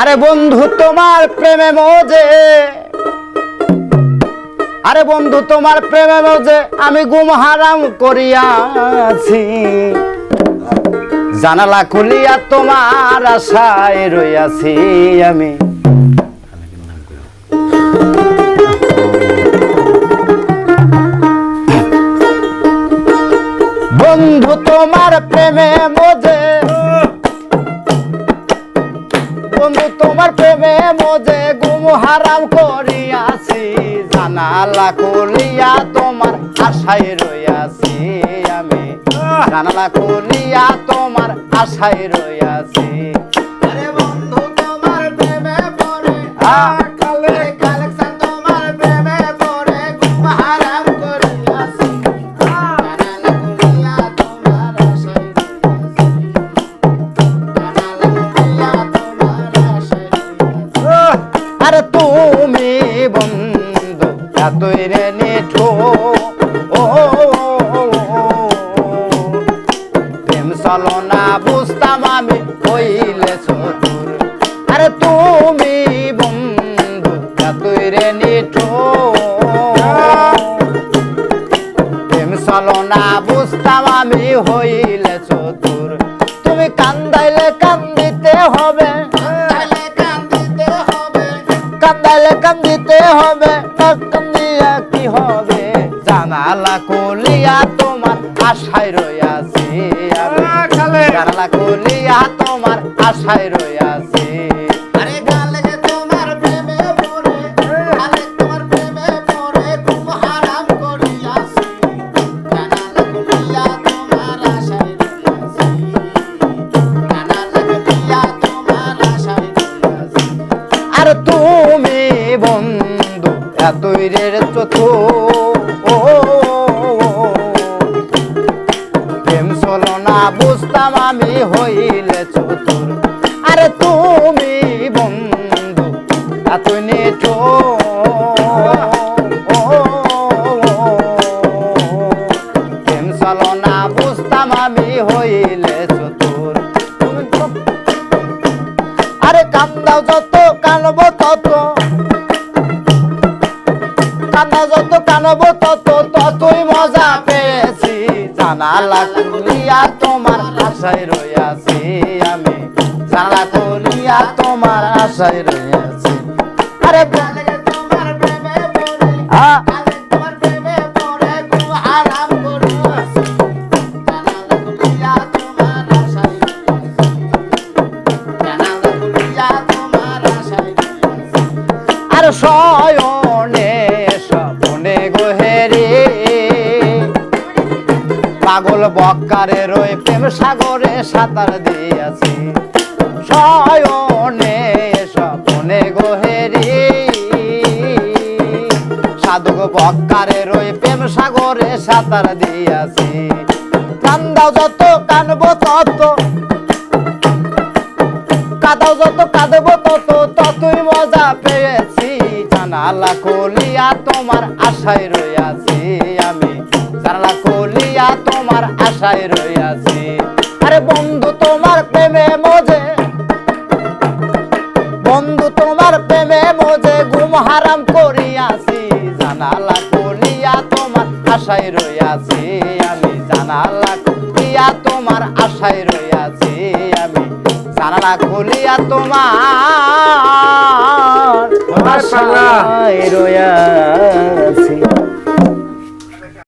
আরে বন্ধু, তোমার প্রেমে মজে। আরে বন্ধু, তোমার প্রেমে মজে, আমি গুম হারাম করিয়াছি। জানালা খুলিয়া তোমার আশায় রইয়াছি আমি। বন্ধু, তোমার প্রেমে মজে বন্ধু তোমার প্রেমে মজে গুম হারাম করিয়াছি। জানালা খুলিয়া তোমার আশায় রইয়াছি আমি। জানালা খুলিয়া তোমার আশায় রইয়াছি। চলো না বুঝতাম আমি হইলে চতুর আরে তুমি বন্ধু এতই রে নিঠো। প্রেম চলো না বুঝতাম আমি হইলে চতুর তুমি কান্দাইলে কান্দিতে হবে। কান্দাইলে কান্দিতে হবে। কান্দিয়া কি হবে? জানালা কলিয়া তোমার আশায় রইয়াছি। আমি জানালা খুলিয়া তোমার আশায় রইয়াছি। আর তুমি বন্ধু এতই রে চতুর বুঝতাম আমি হইলে চতুর। আরে তুমি বন্ধু, এতই নিঠো না বুঝতাম আমি হইলে চতুর। তুমি তো- আরে যত, কানবো তত, ততই মজা পেয়েছি। জানালা খুলিয়া তোমার আশায় রইয়াছি আমি। জানালা খুলিয়া তোমার আশায় রইয়াছি। আরে গালে তোমার প্রেমে পড়ে হ্যাঁ গালে তোমার পাগল বক্কারে রয়ে প্রেম সাগরে সাঁতার দিয়াছি। শয়নে স্বপনে গোহেরে। সাধুক বক্কারে রয়ে প্রেম সাগরে সাঁতার দিয়াছি। কান্দাও যত, কানবো তত। কাদাও যত কাঁদব তত, ততই মজা পেয়েছি। জানালা কলিয়া তোমার আশায় রইয়াছি আমি। জানালা তোমার আশায় রইয়াছি। আরে বন্ধু তোমার প্রেমে মজে। বন্ধু তোমার প্রেমে মজে ঘুম হারাম করিয়াছি। জানালা কলিয়া তোমার আশায় রইয়াছি। আমি জানালা কলিয়া তোমার আশায় রইয়াছি। আমি জানালা খুলিয়া তোমার। আশায় রইয়াছি।